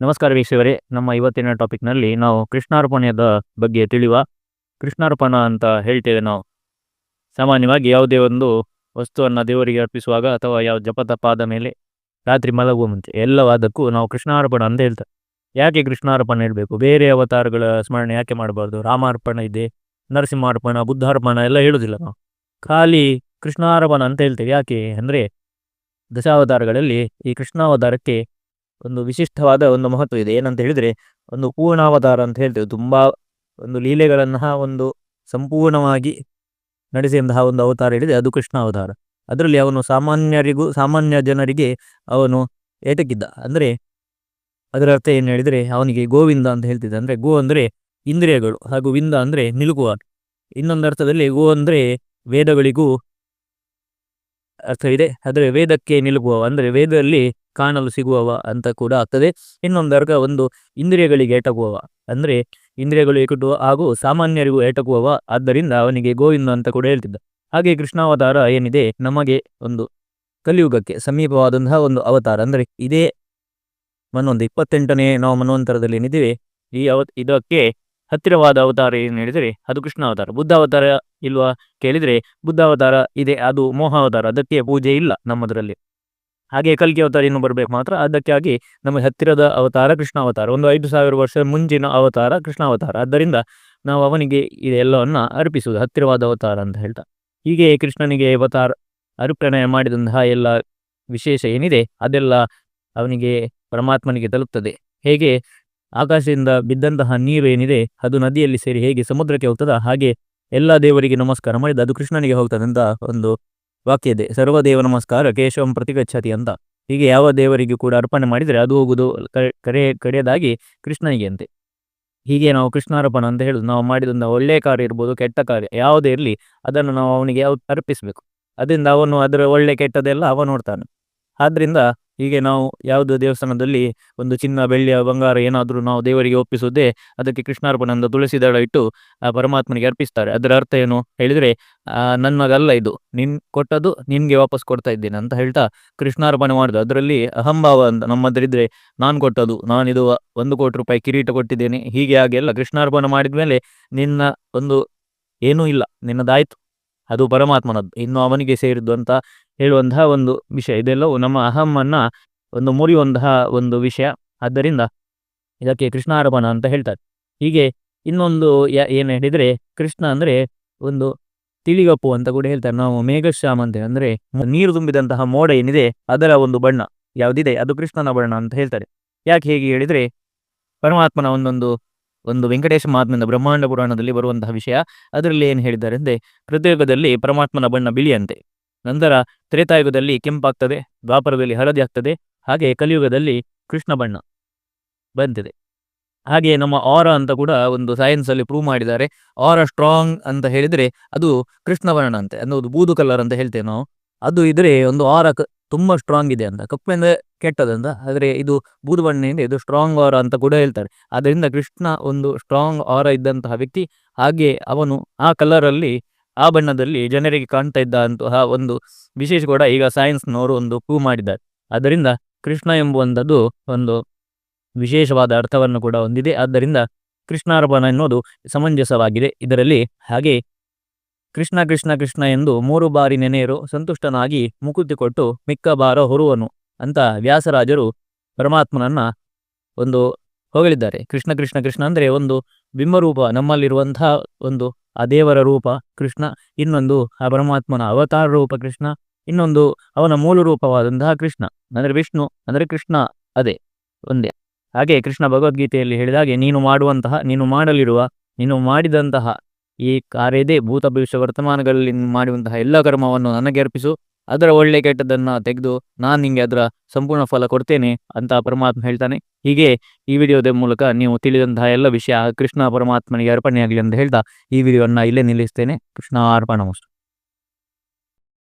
ನಮಸ್ಕಾರ ವೀಕ್ಷಕರೇ, ನಮ್ಮ ಇವತ್ತಿನ ಟಾಪಿಕ್ನಲ್ಲಿ ನಾವು ಕೃಷ್ಣಾರ್ಪಣೆಯದ ಬಗ್ಗೆ ತಿಳಿಯುವ ಕೃಷ್ಣಾರ್ಪಣ ಅಂತ ಹೇಳ್ತೇವೆ ನಾವು. ಸಾಮಾನ್ಯವಾಗಿ ಯಾವುದೇ ಒಂದು ವಸ್ತುವನ್ನು ದೇವರಿಗೆ ಅರ್ಪಿಸುವಾಗ ಅಥವಾ ಯಾವ ಜಪತಪ ಆದ ಮೇಲೆ ರಾತ್ರಿ ಮಲಗುವ ಮುಂಚೆ ಎಲ್ಲವಾದಕ್ಕೂ ನಾವು ಕೃಷ್ಣಾರ್ಪಣ ಅಂತ ಹೇಳ್ತೇವೆ. ಯಾಕೆ ಕೃಷ್ಣಾರ್ಪಣ ಹೇಳಬೇಕು? ಬೇರೆ ಅವತಾರಗಳ ಸ್ಮರಣೆ ಯಾಕೆ ಮಾಡಬಾರ್ದು? ರಾಮಾರ್ಪಣ ಇದೆ, ನರಸಿಂಹಾರ್ಪಣ, ಬುದ್ಧಾರ್ಪಣ ಎಲ್ಲ ಹೇಳುವುದಿಲ್ಲ ನಾವು. ಖಾಲಿ ಕೃಷ್ಣಾರ್ಪಣ ಅಂತ ಹೇಳ್ತೇವೆ. ಯಾಕೆ? ಅಂದರೆ ದಶಾವತಾರಗಳಲ್ಲಿ ಈ ಕೃಷ್ಣಾವತಾರಕ್ಕೆ ಒಂದು ವಿಶಿಷ್ಟವಾದ ಒಂದು ಮಹತ್ವ ಇದೆ. ಏನಂತ ಹೇಳಿದ್ರೆ, ಒಂದು ಪೂರ್ಣಾವತಾರ ಅಂತ ಹೇಳ್ತೇವೆ. ತುಂಬಾ ಒಂದು ಲೀಲೆಗಳನ್ನ ಒಂದು ಸಂಪೂರ್ಣವಾಗಿ ನಡೆಸಿದಂತಹ ಒಂದು ಅವತಾರ ಹೇಳಿದೆ ಅದು ಕೃಷ್ಣ ಅವತಾರ. ಅದರಲ್ಲಿ ಅವನು ಸಾಮಾನ್ಯರಿಗೂ, ಸಾಮಾನ್ಯ ಜನರಿಗೆ ಅವನು ಏಟಕ್ಕಿದ್ದ ಅಂದ್ರೆ ಅದರ ಅರ್ಥ ಏನು ಹೇಳಿದ್ರೆ, ಅವನಿಗೆ ಗೋವಿಂದ ಅಂತ ಹೇಳ್ತಿದ್ದ. ಅಂದ್ರೆ ಗೋ ಅಂದ್ರೆ ಇಂದ್ರಿಯಗಳು ಹಾಗೂ ವಿಂದ ಅಂದ್ರೆ ನಿಲುಕುವ. ಇನ್ನೊಂದು ಅರ್ಥದಲ್ಲಿ ಗೋ ಅಂದ್ರೆ ವೇದಗಳಿಗೂ ಅರ್ಥವಿದೆ. ಆದರೆ ವೇದಕ್ಕೆ ನಿಲುಗುವವ, ಅಂದ್ರೆ ವೇದದಲ್ಲಿ ಕಾಣಲು ಸಿಗುವವ ಅಂತ ಕೂಡ ಆಗ್ತದೆ. ಇನ್ನೊಂದು ಅರ್ಗ ಒಂದು ಇಂದ್ರಿಯಗಳಿಗೆ ಏಟಗುವವ, ಅಂದ್ರೆ ಇಂದ್ರಿಯಗಳು ಏಕಟುವ ಹಾಗೂ ಸಾಮಾನ್ಯರಿಗೂ ಏಟಗುವವ. ಆದ್ದರಿಂದ ಅವನಿಗೆ ಗೋವಿಂದ ಅಂತ ಕೂಡ ಹೇಳ್ತಿದ್ದ. ಹಾಗೆ ಕೃಷ್ಣಾವತಾರ ಏನಿದೆ, ನಮಗೆ ಒಂದು ಕಲಿಯುಗಕ್ಕೆ ಸಮೀಪವಾದಂತಹ ಒಂದು ಅವತಾರ, ಅಂದರೆ ಇದೇ ಮನ್ನೊಂದು ಇಪ್ಪತ್ತೆಂಟನೇ ನಾವು ಮನ್ವಂತರದಲ್ಲಿ ಏನಿದ್ದೀವಿ, ಈ ಅವ ಇದಕ್ಕೆ ಹತ್ತಿರವಾದ ಅವತಾರ ಏನು ಹೇಳಿದರೆ ಅದು ಕೃಷ್ಣ ಅವತಾರ. ಬುದ್ಧ ಅವತಾರ ಇಲ್ವಾ ಕೇಳಿದರೆ ಬುದ್ಧ ಅವತಾರ ಇದೆ, ಅದು ಮೋಹ ಅವತಾರ, ಅದಕ್ಕೆ ಪೂಜೆ ಇಲ್ಲ ನಮ್ಮದರಲ್ಲಿ. ಹಾಗೆ ಕಲ್ಕಿ ಅವತಾರ ಇನ್ನು ಬರಬೇಕು ಮಾತ್ರ, ಅದಕ್ಕಾಗಿ ನಮಗೆ ಹತ್ತಿರದ ಅವತಾರ ಕೃಷ್ಣ ಅವತಾರ. ಒಂದು ಐದು ಸಾವಿರ ವರ್ಷ ಮುಂಚಿನ ಅವತಾರ ಕೃಷ್ಣ ಅವತಾರ. ಆದ್ದರಿಂದ ನಾವು ಅವನಿಗೆ ಇದೆಲ್ಲವನ್ನ ಅರ್ಪಿಸುವುದು, ಹತ್ತಿರವಾದ ಅವತಾರ ಅಂತ ಹೇಳ್ತಾ. ಹೀಗೆ ಕೃಷ್ಣನಿಗೆ ಅವತಾರ ಅರ್ಪಣೆ ಮಾಡಿದಂತಹ ಎಲ್ಲ ವಿಶೇಷ ಏನಿದೆ ಅದೆಲ್ಲ ಅವನಿಗೆ ಪರಮಾತ್ಮನಿಗೆ ತಲುಪ್ತದೆ. ಹೇಗೆ ಆಕಾಶದಿಂದ ಬಿದ್ದಂತಹ ನೀರು ಏನಿದೆ ಅದು ನದಿಯಲ್ಲಿ ಸೇರಿ ಹೇಗೆ ಸಮುದ್ರಕ್ಕೆ ಹೋಗ್ತದ ಹಾಗೆ ಎಲ್ಲ ದೇವರಿಗೆ ನಮಸ್ಕಾರ ಮಾಡಿದ, ಅದು ಕೃಷ್ಣನಿಗೆ ಹೋಗ್ತದೆ ಅಂತ ಒಂದು ವಾಕ್ಯ ಇದೆ ಸರ್ವದೇವ ನಮಸ್ಕಾರ, ಕೇಶವಂ ಪ್ರತಿಗಚ್ಚತಿ ಅಂತ. ಹೀಗೆ ಯಾವ ದೇವರಿಗೂ ಕೂಡ ಅರ್ಪಣೆ ಮಾಡಿದರೆ ಅದು ಹೋಗುವುದು ಕರೆ ಕಡೆಯದಾಗಿ ಕೃಷ್ಣನಿಗೆ ಅಂತೆ. ಹೀಗೆ ನಾವು ಕೃಷ್ಣಾರ್ಪಣ ಅಂತ ಹೇಳುದು, ನಾವು ಮಾಡಿದಂಥ ಒಳ್ಳೆಯ ಕಾರ್ಯ ಇರ್ಬೋದು, ಕೆಟ್ಟ ಕಾರ್ಯ, ಯಾವುದೇ ಇರಲಿ, ಅದನ್ನು ನಾವು ಅವನಿಗೆ ಅರ್ಪಿಸಬೇಕು. ಅದರಿಂದ ಅವನು ಅದರ ಒಳ್ಳೆ ಕೆಟ್ಟದೆಲ್ಲ ಅವ ನೋಡ್ತಾನೆ ಆದ್ರಿಂದ ಹೀಗೆ ನಾವು ಯಾವುದು ದೇವಸ್ಥಾನದಲ್ಲಿ ಒಂದು ಚಿನ್ನ, ಬೆಳ್ಳಿಯ, ಬಂಗಾರ ಏನಾದರೂ ನಾವು ದೇವರಿಗೆ ಒಪ್ಪಿಸುವುದೇ ಅದಕ್ಕೆ ಕೃಷ್ಣಾರ್ಪಣ ಅಂತ ತುಳಸಿ ದಳ ಇಟ್ಟು ಆ ಪರಮಾತ್ಮನಿಗೆ ಅರ್ಪಿಸ್ತಾರೆ. ಅದರ ಅರ್ಥ ಏನು ಹೇಳಿದ್ರೆ, ಆ ಇದು. ನಿನ್ ಕೊಟ್ಟದ್ದು ನಿನ್ಗೆ ವಾಪಸ್ ಕೊಡ್ತಾ ಇದ್ದೇನೆ ಅಂತ ಹೇಳ್ತಾ ಕೃಷ್ಣಾರ್ಪಣೆ ಮಾಡುದು. ಅದರಲ್ಲಿ ಅಹಂಭಾವ ಅಂತ ನಮ್ಮದ್ರಿದ್ರೆ ನಾನು ಕೊಟ್ಟದು ನಾನಿದು ಒಂದು ಕೋಟಿ ರೂಪಾಯಿ ಕಿರೀಟ ಕೊಟ್ಟಿದ್ದೇನೆ. ಹೀಗೆ ಹಾಗೆ ಎಲ್ಲ ಕೃಷ್ಣಾರ್ಪಣೆ ಮಾಡಿದ್ಮೇಲೆ ನಿನ್ನ ಒಂದು ಏನೂ ಇಲ್ಲ, ನಿನ್ನದಾಯ್ತು. ಅದು ಪರಮಾತ್ಮನದ್ದು. ಇನ್ನು ಅವನಿಗೆ ಸೇರಿದ್ದು ಅಂತ ಹೇಳುವಂತಹ ಒಂದು ವಿಷಯ. ಇದೆಲ್ಲವೂ ನಮ್ಮ ಅಹಮ್ಮನ್ನ ಒಂದು ಮುರಿಯುವಂತಹ ಒಂದು ವಿಷಯ. ಆದ್ದರಿಂದ ಇದಕ್ಕೆ ಕೃಷ್ಣಾರ್ಪಣ ಅಂತ ಹೇಳ್ತಾರೆ. ಹೀಗೆ ಇನ್ನೊಂದು ಏನು ಹೇಳಿದ್ರೆ, ಕೃಷ್ಣ ಅಂದ್ರೆ ಒಂದು ತಿಳಿಗಪ್ಪು ಅಂತ ಕೂಡ ಹೇಳ್ತಾರೆ. ನಾವು ಮೇಘಶ್ಯಾಮ ಅಂತ ಅಂದ್ರೆ ನೀರು ತುಂಬಿದಂತಹ ಮೋಡ ಏನಿದೆ, ಅದರ ಒಂದು ಬಣ್ಣ. ಯಾವುದಿದೆ? ಅದು ಕೃಷ್ಣನ ಬಣ್ಣ ಅಂತ ಹೇಳ್ತಾರೆ. ಯಾಕೆ ಹೇಗೆ ಹೇಳಿದ್ರೆ, ಪರಮಾತ್ಮನ ಒಂದೊಂದು, ಒಂದು ವೆಂಕಟೇಶ ಮಹಾತ್ಮನ ಬ್ರಹ್ಮಾಂಡ ಪುರಾಣದಲ್ಲಿ ಬರುವಂತಹ ವಿಷಯ. ಅದರಲ್ಲಿ ಏನು ಹೇಳಿದ್ದಾರೆ ಅಂದರೆ, ಪ್ರತ್ಯೇಕದಲ್ಲಿ ಪರಮಾತ್ಮನ ಬಣ್ಣ ಬಿಳಿಯಂತೆ. ನಂತರ ತ್ರೇತಾಯುಗದಲ್ಲಿ ಕೆಂಪಾಗ್ತದೆ, ದ್ವಾಪರದಲ್ಲಿ ಹಳದಿ ಆಗ್ತದೆ, ಹಾಗೆ ಕಲಿಯುಗದಲ್ಲಿ ಕೃಷ್ಣ ಬಣ್ಣ ಬಂದಿದೆ. ಹಾಗೆ ನಮ್ಮ ಆರ ಅಂತ ಕೂಡ ಒಂದು ಸೈನ್ಸ್ ಅಲ್ಲಿ ಪ್ರೂವ್ ಮಾಡಿದ್ದಾರೆ. ಆರ ಸ್ಟ್ರಾಂಗ್ ಅಂತ ಹೇಳಿದ್ರೆ ಅದು ಕೃಷ್ಣ ವರ್ಣ ಅಂತೆ, ಅನ್ನೋದು ಬೂದು ಕಲರ್ ಅಂತ ಹೇಳ್ತೇವೆ ನಾವು. ಅದು ಇದ್ರೆ ಒಂದು ಆರ ತುಂಬಾ ಸ್ಟ್ರಾಂಗ್ ಇದೆ ಅಂತ. ಕಪ್ಪಿನಿಂದ ಕೆಟ್ಟದಂತ ಆದ್ರೆ ಇದು ಬೂದು ಬಣ್ಣದಿಂದ ಇದು ಸ್ಟ್ರಾಂಗ್ ಆರ ಅಂತ ಕೂಡ ಹೇಳ್ತಾರೆ. ಅದರಿಂದ ಕೃಷ್ಣ ಒಂದು ಸ್ಟ್ರಾಂಗ್ ಆರ ಇದ್ದಂತಹ ವ್ಯಕ್ತಿ. ಹಾಗೆ ಅವನು ಆ ಕಲರ್ ಅಲ್ಲಿ ಆ ಬಣ್ಣದಲ್ಲಿ ಜನರಿಗೆ ಕಾಣ್ತಾ ಇದ್ದಂತಹ ಒಂದು ವಿಶೇಷ ಕೂಡ ಈಗ ಸೈನ್ಸ್ನವರು ಒಂದು ಪ್ರೂವ್ ಮಾಡಿದ್ದಾರೆ. ಆದ್ದರಿಂದ ಕೃಷ್ಣ ಎಂಬುವಂಥದ್ದು ಒಂದು ವಿಶೇಷವಾದ ಅರ್ಥವನ್ನು ಕೂಡ ಹೊಂದಿದೆ. ಆದ್ದರಿಂದ ಕೃಷ್ಣಾರ್ಪಣ ಎನ್ನುವುದು ಸಮಂಜಸವಾಗಿದೆ. ಇದರಲ್ಲಿ ಹಾಗೆ ಕೃಷ್ಣ ಕೃಷ್ಣ ಕೃಷ್ಣ ಎಂದು ಮೂರು ಬಾರಿ ನೆನೆಯರು ಸಂತುಷ್ಟನಾಗಿ ಮುಕುತಿ ಕೊಟ್ಟು ಮಿಕ್ಕ ಬಾರ ಹೊರುವನು ಅಂತ ವ್ಯಾಸರಾಜರು ಪರಮಾತ್ಮನನ್ನ ಒಂದು ಹೊಗಳಿದ್ದಾರೆ. ಕೃಷ್ಣ ಕೃಷ್ಣ ಕೃಷ್ಣ ಅಂದ್ರೆ ಒಂದು ಬಿಂಬರೂಪ ನಮ್ಮಲ್ಲಿರುವಂತಹ ಒಂದು ಆ ದೇವರ ರೂಪ ಕೃಷ್ಣ, ಇನ್ನೊಂದು ಆ ಪರಮಾತ್ಮನ ಅವತಾರ ರೂಪ ಕೃಷ್ಣ, ಇನ್ನೊಂದು ಅವನ ಮೂಲ ರೂಪವಾದಂತಹ ಕೃಷ್ಣ, ಅಂದರೆ ವಿಷ್ಣು, ಅಂದರೆ ಕೃಷ್ಣ, ಅದೇ ಒಂದೇ. ಹಾಗೆ ಕೃಷ್ಣ ಭಗವದ್ಗೀತೆಯಲ್ಲಿ ಹೇಳಿದಾಗೆ, ನೀನು ಮಾಡುವಂತಹ, ನೀನು ಮಾಡಲಿರುವ, ನೀನು ಮಾಡಿದಂತಹ ಈ ಕಾರ್ಯದೇ ಭೂತ ಭವಿಷ್ಯ ವರ್ತಮಾನಗಳಲ್ಲಿ ಮಾಡುವಂತಹ ಎಲ್ಲ ಕರ್ಮವನ್ನು ನನಗೆ ಅರ್ಪಿಸು. ಅದರ ಒಳ್ಳೆ ಕೆಟ್ಟದನ್ನ ತೆಗೆದು ನಾನು ನಿಮಗೆ ಅದರ ಸಂಪೂರ್ಣ ಫಲ ಕೊಡ್ತೇನೆ ಅಂತ ಪರಮಾತ್ಮ ಹೇಳ್ತಾನೆ. ಹೀಗೆ ಈ ವಿಡಿಯೋದ ಮೂಲಕ ನೀವು ತಿಳಿದಂತಹ ಎಲ್ಲ ವಿಷಯ ಕೃಷ್ಣ ಪರಮಾತ್ಮನಿಗೆ ಅರ್ಪಣೆಯಾಗಲಿ ಅಂತ ಹೇಳ್ತಾ ಈ ವಿಡಿಯೋನ ಇಲ್ಲೇ ನಿಲ್ಲಿಸ್ತೇನೆ. ಕೃಷ್ಣ ಅರ್ಪಣ